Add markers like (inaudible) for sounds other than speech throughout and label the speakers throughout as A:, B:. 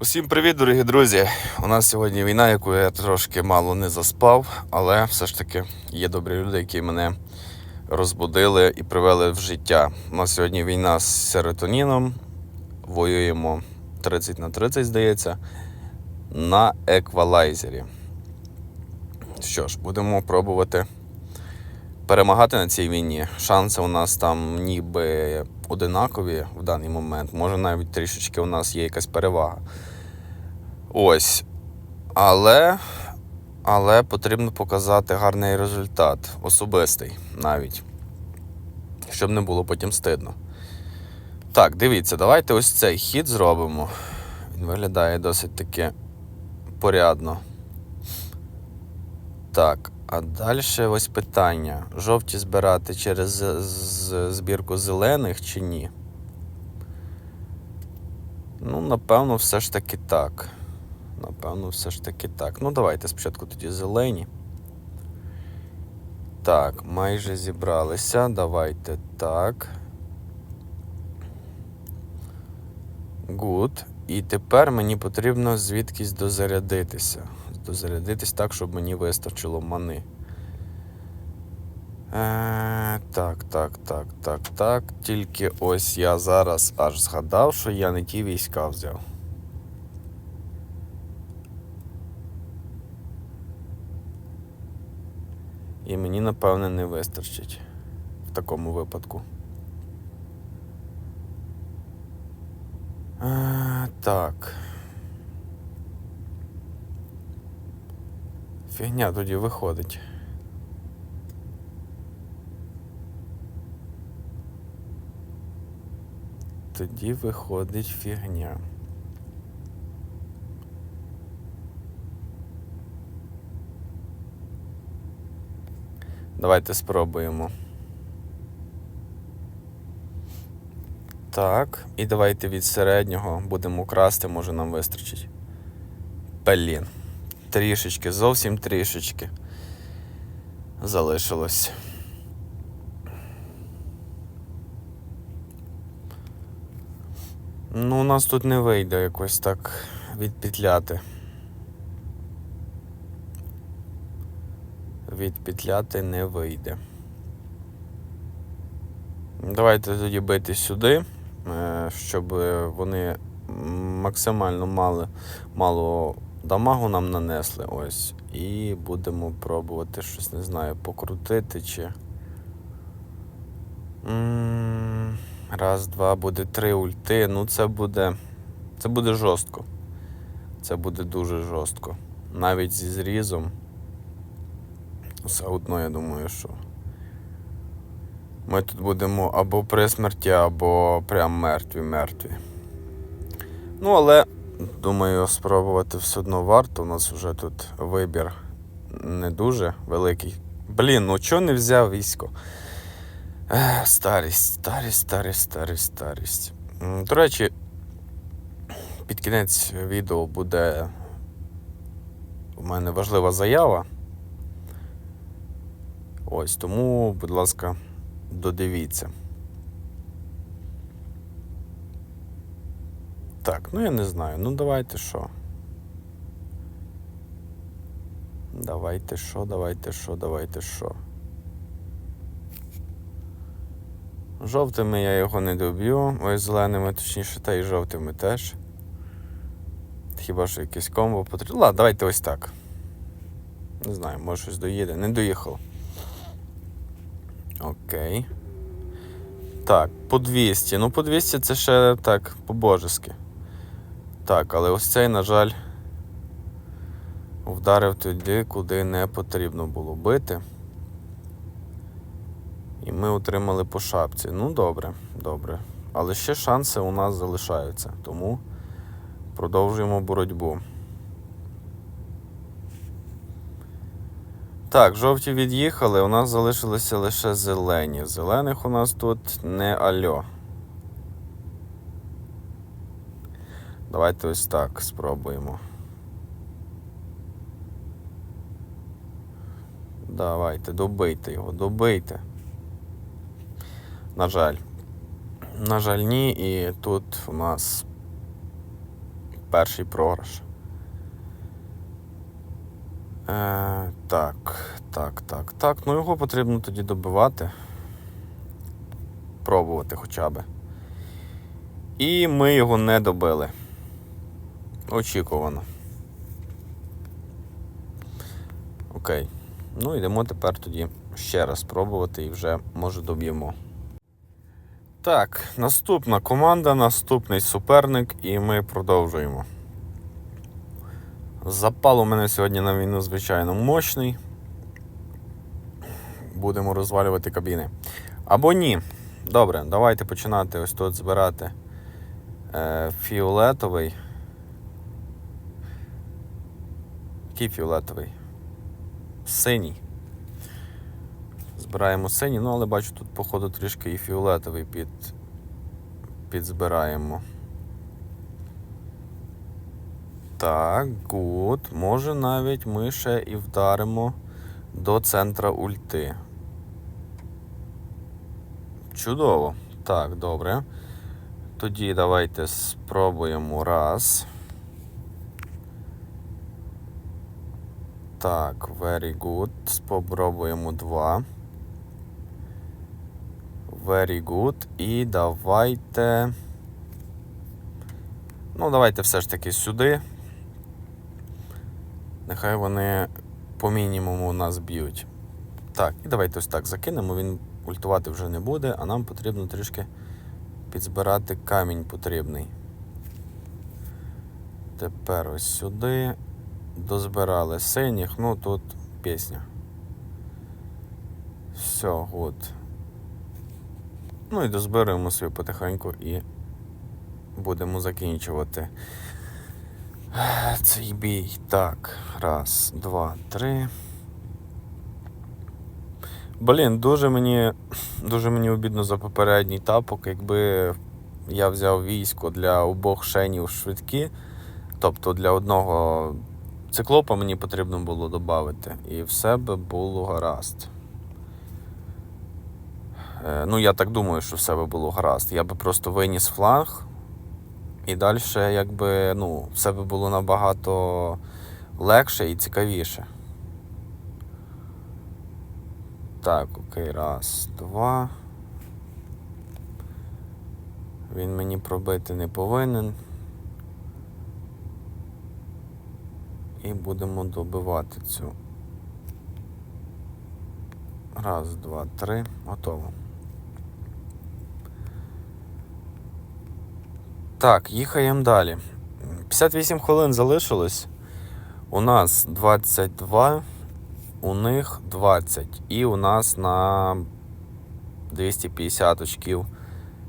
A: Усім привіт, дорогі друзі! У нас сьогодні війна, яку я трошки мало не заспав, але все ж таки є добрі люди, які мене розбудили і привели в життя. У нас сьогодні війна з серотоніном. Воюємо 30 на 30, здається, на еквалайзері. Що ж, будемо пробувати перемагати на цій війні. Шанси у нас там ніби одинакові в даний момент. Може навіть трішечки у нас є якась перевага. Ось. Але, але потрібно показати гарний результат, особистий навіть. Щоб не було потім стидно. Так, дивіться, давайте ось цей хід зробимо. Він виглядає досить таки порядно. Так, а далі ось питання: жовті збирати через збірку зелених чи ні? Ну, напевно, все ж таки так. Напевно, все ж таки так. Ну, давайте спочатку тоді зелені. Так, майже зібралися. Давайте так. Гуд. І тепер мені потрібно звідкись дозарядитися. Дозарядитись так, щоб мені вистачило мани. Е, так, так, так, так, так. Тільки ось я зараз аж згадав, що я не ті війська взяв. І мені, напевне, не вистачить в такому випадку. Е, так. Фігня тоді виходить. Тоді виходить фігня. Давайте спробуємо. Так, і давайте від середнього будемо красти, може нам вистачить. Блін. Трішечки, зовсім трішечки. Залишилось. Ну, у нас тут не вийде якось так відпетляти. Відпетляти не вийде. Давайте тоді бити сюди, е, щоб вони максимально мали, мало дамагу нам нанесли. Ось. І будемо пробувати щось, не знаю, покрутити чи. Раз, два, буде три ульти. Ну це буде. Це буде жорстко. Це буде дуже жорстко. Навіть зі зрізом. Все одно, я думаю, що. Ми тут будемо або при смерті, або прям мертві, мертві. Ну, але думаю, спробувати все одно варто. У нас вже тут вибір не дуже великий. Блін, ну чого не взяв військо? Ех, Старість, старість, старість, старість, старість. До речі, під кінець відео буде у мене важлива заява. Ось тому, будь ласка, додивіться. Так, ну я не знаю. Ну давайте що. Давайте що, давайте що, давайте що. Жовтими я його не доб'ю, ой, зеленими, точніше, та й жовтими теж. Хіба що якесь комбо потрібно. Ладно, давайте ось так. Не знаю, може щось доїде. Не доїхав. Окей. Так, по 200. Ну, по 200 це ще так, по-божески. Так, але ось цей, на жаль, вдарив туди, куди не потрібно було бити. І ми отримали по шапці. Ну, добре, добре. Але ще шанси у нас залишаються, тому продовжуємо боротьбу. Так, жовті від'їхали, у нас залишилися лише зелені. Зелених у нас тут не альо. Давайте ось так спробуємо. Давайте, добийте його, добийте. На жаль. На жаль, ні, і тут у нас перший програш. Е, так, так, так, так. Ну його потрібно тоді добивати. Пробувати хоча б. І ми його не добили. Очікувано. Окей. Ну, йдемо тепер тоді ще раз пробувати і вже може доб'ємо. Так, наступна команда, наступний суперник, і ми продовжуємо. Запал у мене сьогодні на війну, звичайно, мощний. Будемо розвалювати кабіни. Або ні. Добре, давайте починати ось тут збирати е, фіолетовий. Який фіолетовий? Синій. Збираємо синій, ну але бачу, тут, походу, трішки і фіолетовий під, підзбираємо. Так, гуд. Може навіть ми ще і вдаримо до центра ульти. Чудово. Так, добре. Тоді давайте спробуємо раз. Так, very good. Спробуємо два. Very good. І давайте. Ну, давайте все ж таки сюди. Нехай вони по мінімуму нас б'ють. Так, і давайте ось так закинемо, він ультувати вже не буде, а нам потрібно трішки підзбирати камінь потрібний. Тепер ось сюди. Дозбирали синіх, ну тут пісня. Все, гуд. Ну і дозбираємо собі потихеньку і будемо закінчувати цей бій. Так, раз, два, три. Блін, дуже мені дуже мені обідно за попередній тапок, якби я взяв військо для обох шенів швидкі, тобто для одного циклопа мені потрібно було додати, і все би було гаразд. Е, Ну, я так думаю, що все би було гаразд. Я би просто виніс фланг, і далі, якби, ну, все би було набагато легше і цікавіше. Так, окей, раз, два. Він мені пробити не повинен. І будемо добивати цю. Раз, два, три. Готово. Так, їхаємо далі. 58 хвилин залишилось. У нас 22, у них 20. І у нас на 250 очків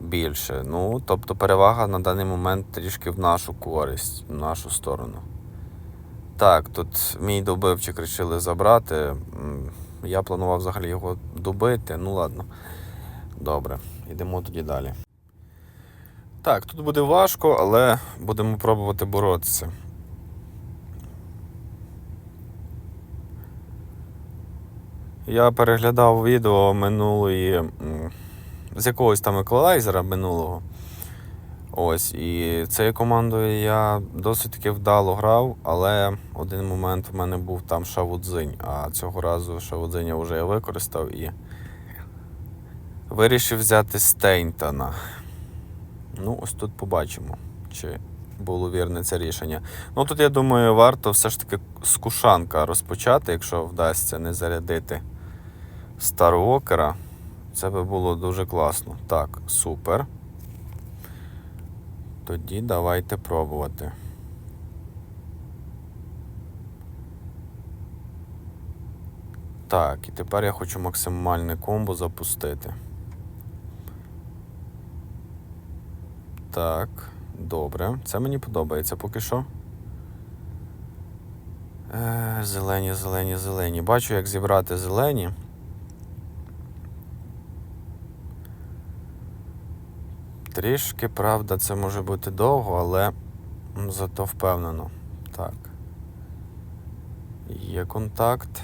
A: більше. Ну, тобто перевага на даний момент трішки в нашу користь, в нашу сторону. Так, тут мій добивчик вирішили забрати. Я планував взагалі його добити. Ну ладно. Добре, йдемо тоді далі. Так, тут буде важко, але будемо пробувати боротися. Я переглядав відео минулої з якогось там еквалайзера минулого. Ось, і цією командою я досить таки вдало грав, але один момент в мене був там Шавудзинь, а цього разу Шавудзиня вже я використав і вирішив взяти Стейнтона. Ну, ось тут побачимо, чи було вірне це рішення. Ну тут, я думаю, варто все ж таки з кушанка розпочати, якщо вдасться не зарядити Старвокера. Це би було дуже класно. Так, супер. Тоді давайте пробувати. Так, і тепер я хочу максимальне комбо запустити. Так, добре. Це мені подобається поки що. Е, зелені, зелені, зелені. Бачу, як зібрати зелені. Трішки, правда, це може бути довго, але зато впевнено. Так. Є контакт.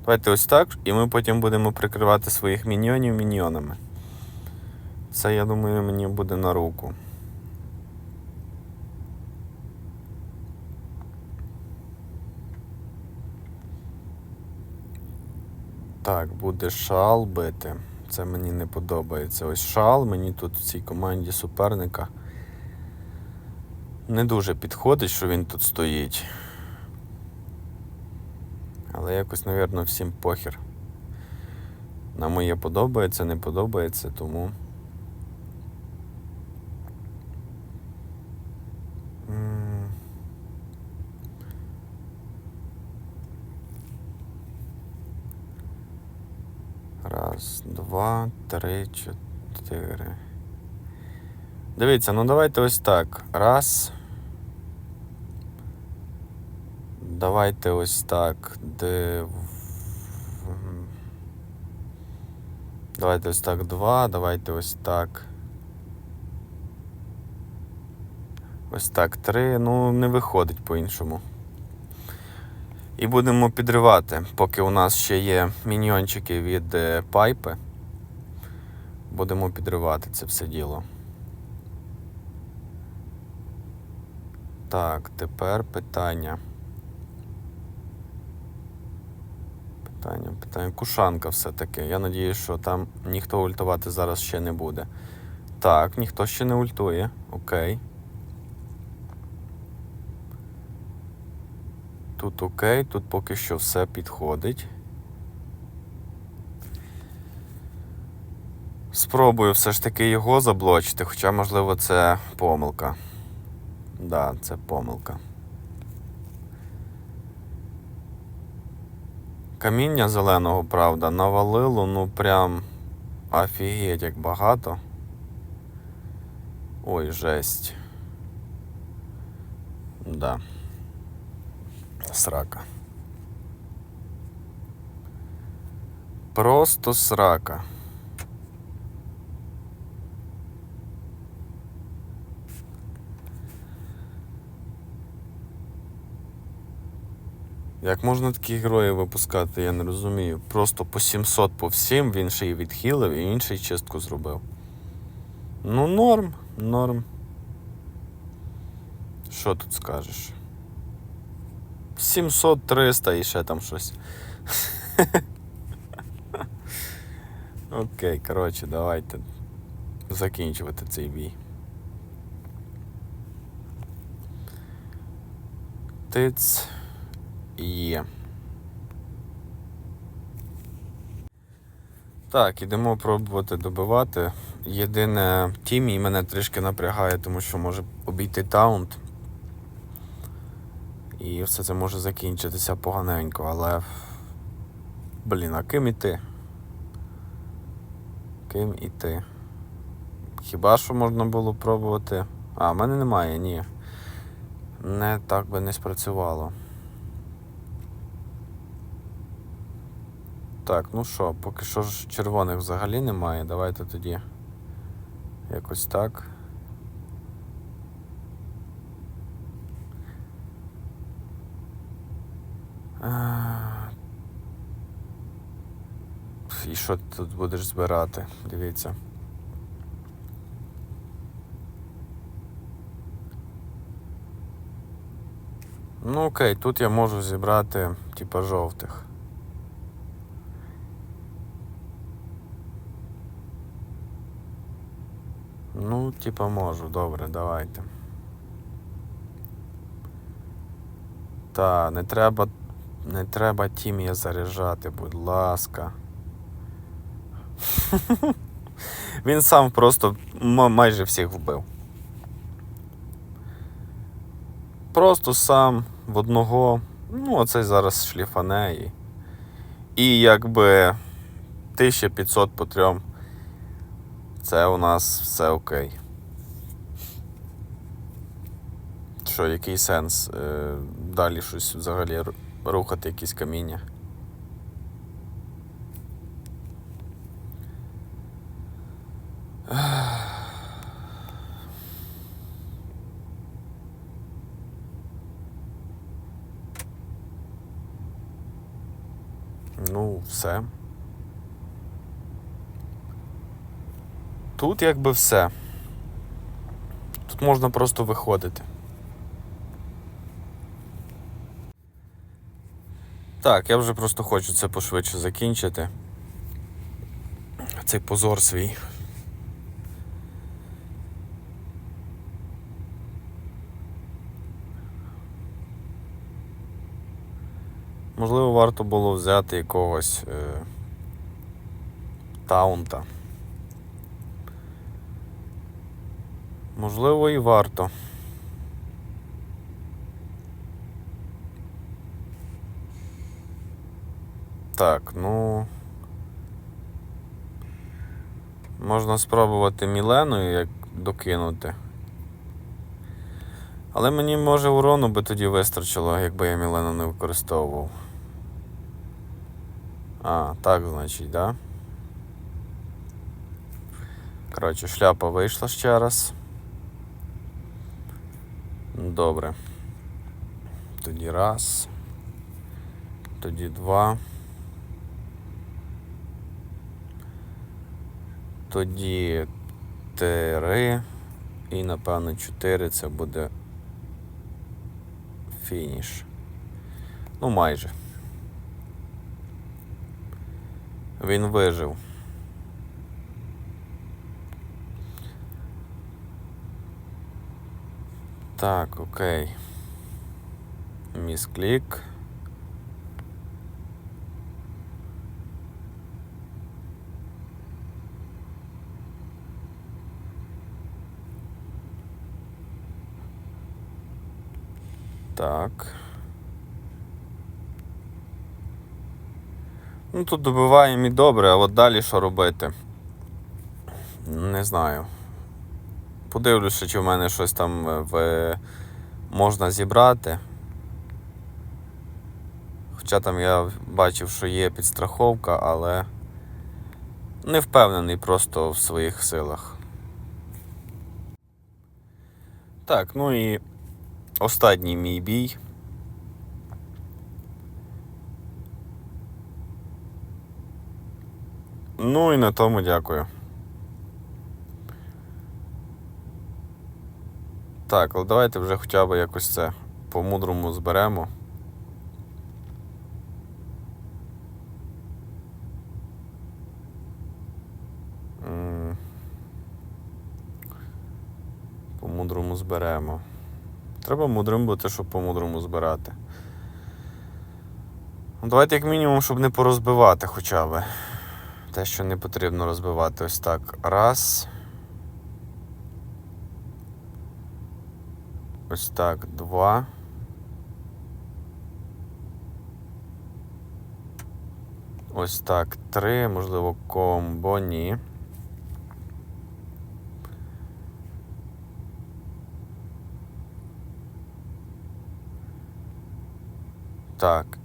A: Давайте ось так, і ми потім будемо прикривати своїх міньйонів міньйонами. Це, я думаю, мені буде на руку. Так, буде шал бити. Це мені не подобається. Ось шал, мені тут в цій команді суперника не дуже підходить, що він тут стоїть. Але якось, мабуть, всім похір. На моє подобається, не подобається, тому... Раз, два, три, чотири. Дивіться, ну давайте ось так. Раз. Давайте ось так. Давайте ось так два, давайте ось так. Ось так три. Ну, не виходить по-іншому. І будемо підривати, поки у нас ще є міньйончики від е, пайпи. Будемо підривати це все діло. Так, тепер питання. Питання, питання. Кушанка все-таки. Я надію, що там ніхто ультувати зараз ще не буде. Так, ніхто ще не ультує. Окей. Тут окей, тут поки що все підходить. Спробую все ж таки його заблочити, хоча, можливо, це помилка. Да, це помилка. Каміння зеленого, правда, навалило, ну прям офігеть як багато. Ой, жесть. Да. Срака. Просто срака. Як можна такі герої випускати, я не розумію. Просто по 700 по всім, він ще й відхилив і інший чистку зробив. Ну, норм, норм. Що тут скажеш? 700, 300 і ще там щось. Окей, коротше, давайте закінчувати цей бій. Тиць є. Так, ідемо пробувати добивати. Єдине тімі мене трішки напрягає, тому що може обійти таунт. І все це може закінчитися поганенько, але. Блін, а ким іти? Ким іти? Хіба що можна було пробувати? А, в мене немає, ні. Не так би не спрацювало. Так, ну що, поки що ж червоних взагалі немає. Давайте тоді якось так. А, І що ти тут будеш збирати? Дивіться. Ну окей, тут я можу зібрати типа жовтих. Ну, типа можу, добре, давайте. Та, не треба. Не треба тім'я заряджати, будь ласка. (laughs) Він сам просто майже всіх вбив. Просто сам в одного. Ну, оцей зараз шліфане і. Якби 1500 по трьом. Це у нас все окей. Що, який сенс е, далі щось взагалі рухати якісь каміння? (sighs) Ну, все. Тут якби все. Тут можна просто виходити. Так, я вже просто хочу це пошвидше закінчити. Цей позор свій. Можливо, варто було взяти якогось е, таунта. Можливо, і варто. Так, ну. Можна спробувати Мілену як докинути. Але мені може урону би тоді вистачило, якби я Мілену не використовував. А, так, значить, да? Коротше, шляпа вийшла ще раз. Добре. Тоді раз. Тоді два. Тоді три. І напевно чотири це буде фініш. Ну, майже. Він вижив. Так, окей. Місклік. Так. Ну тут добиваємо і добре, а от далі що робити? Не знаю. Подивлюся, чи в мене щось там е, в... можна зібрати. Хоча там я бачив, що є підстраховка, але не впевнений просто в своїх силах. Так, ну і останній мій бій. Ну і на тому дякую. Так, але давайте вже хоча б якось це по-мудрому зберемо. По-мудрому зберемо. Треба мудрим бути, щоб по-мудрому збирати. Ну, Давайте як мінімум, щоб не порозбивати хоча б. Те, що не потрібно розбивати. Ось так. Раз. Ось так, два. Ось так, три, можливо, комбо, ні. Так.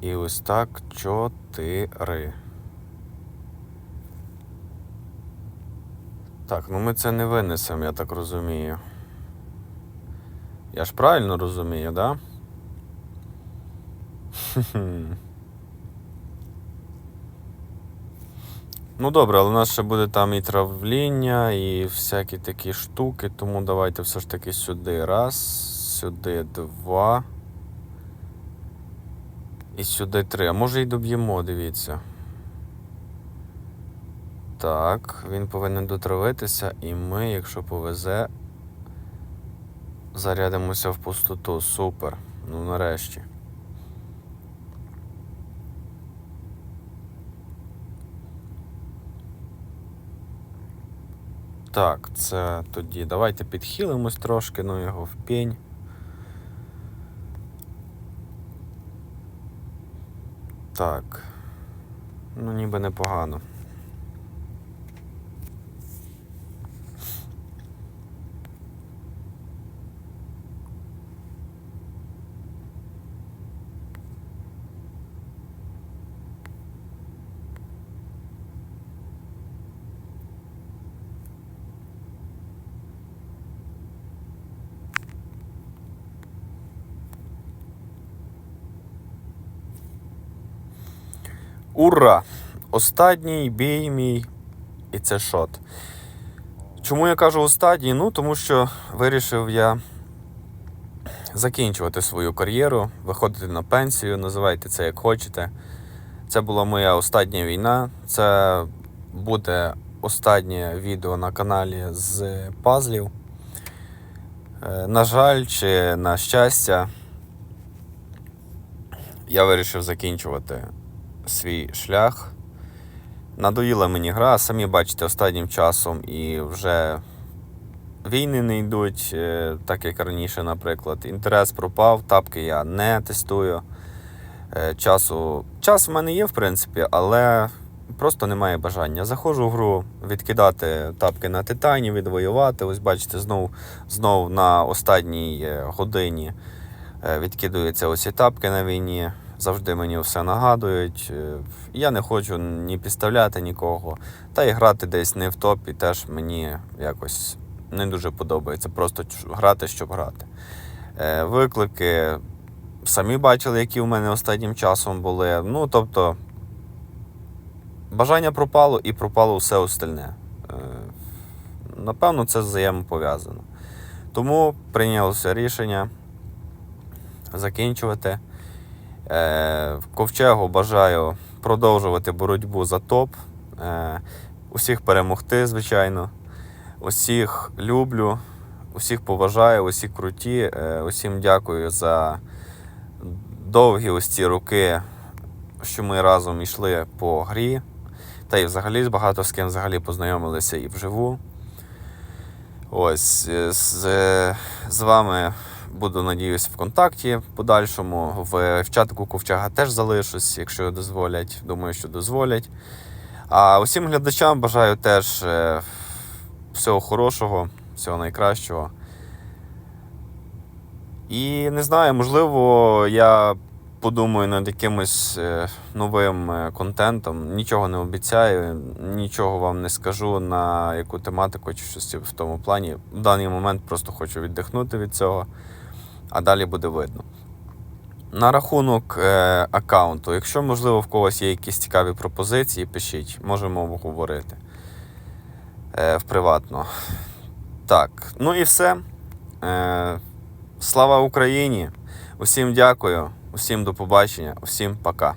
A: І ось так чотири. Так, ну ми це не винесемо, я так розумію. Я ж правильно розумію, да? (laughs) Ну добре, але у нас ще буде там і травління, і всякі такі штуки, тому давайте все ж таки сюди. Раз, сюди два. І сюди три. А може і доб'ємо, дивіться. Так, він повинен дотравитися, і ми, якщо повезе, зарядимося в пустоту. Супер. Ну нарешті. Так, це тоді. Давайте підхилимось трошки, ну його в пень. Так. Ну, ніби непогано. Ура! Останній бій мій. І це шот. Чому я кажу останній? Ну, тому що вирішив я закінчувати свою кар'єру, виходити на пенсію, називайте це як хочете. Це була моя остання війна. Це буде останнє відео на каналі з пазлів. Е, На жаль, чи на щастя, я вирішив закінчувати свій шлях. Надоїла мені гра, самі бачите, останнім часом і вже війни не йдуть, е, так як раніше, наприклад. Інтерес пропав, тапки я не тестую. Е, Часу. Час в мене є, в принципі, але просто немає бажання. Заходжу в гру відкидати тапки на титані, відвоювати. Ось бачите, знов, знов на останній е, годині відкидаються ось ці тапки на війні. Завжди мені все нагадують. Е, Я не хочу ні підставляти нікого. Та і грати десь не в топі теж мені якось не дуже подобається. Просто грати, щоб грати. Е, Виклики самі бачили, які у мене останнім часом були. Ну, тобто, бажання пропало і пропало все остальне. Е, Напевно, це взаємопов'язано. Тому прийнялося рішення закінчувати. Е, В Ковчегу бажаю продовжувати боротьбу за топ. Е, Усіх перемогти, звичайно. Усіх люблю, усіх поважаю, усі круті. Е, Усім дякую за довгі ось ці роки, що ми разом йшли по грі. Та й взагалі багато з ким взагалі познайомилися і вживу. Ось з, з вами буду, надіюсь, в контакті в подальшому. В, в чатику Ковчега теж залишусь, якщо дозволять. Думаю, що дозволять. А усім глядачам бажаю теж е, всього хорошого, всього найкращого. І не знаю, можливо, я подумаю над якимось е, новим е, контентом. Нічого не обіцяю, нічого вам не скажу на яку тематику чи щось в тому плані. В даний момент просто хочу віддихнути від цього, а далі буде видно. На рахунок е, аккаунту, якщо, можливо, в когось є якісь цікаві пропозиції, пишіть, можемо обговорити е, в приватно. Так, ну і все. Е, слава Україні! Усім дякую, усім до побачення, усім пока.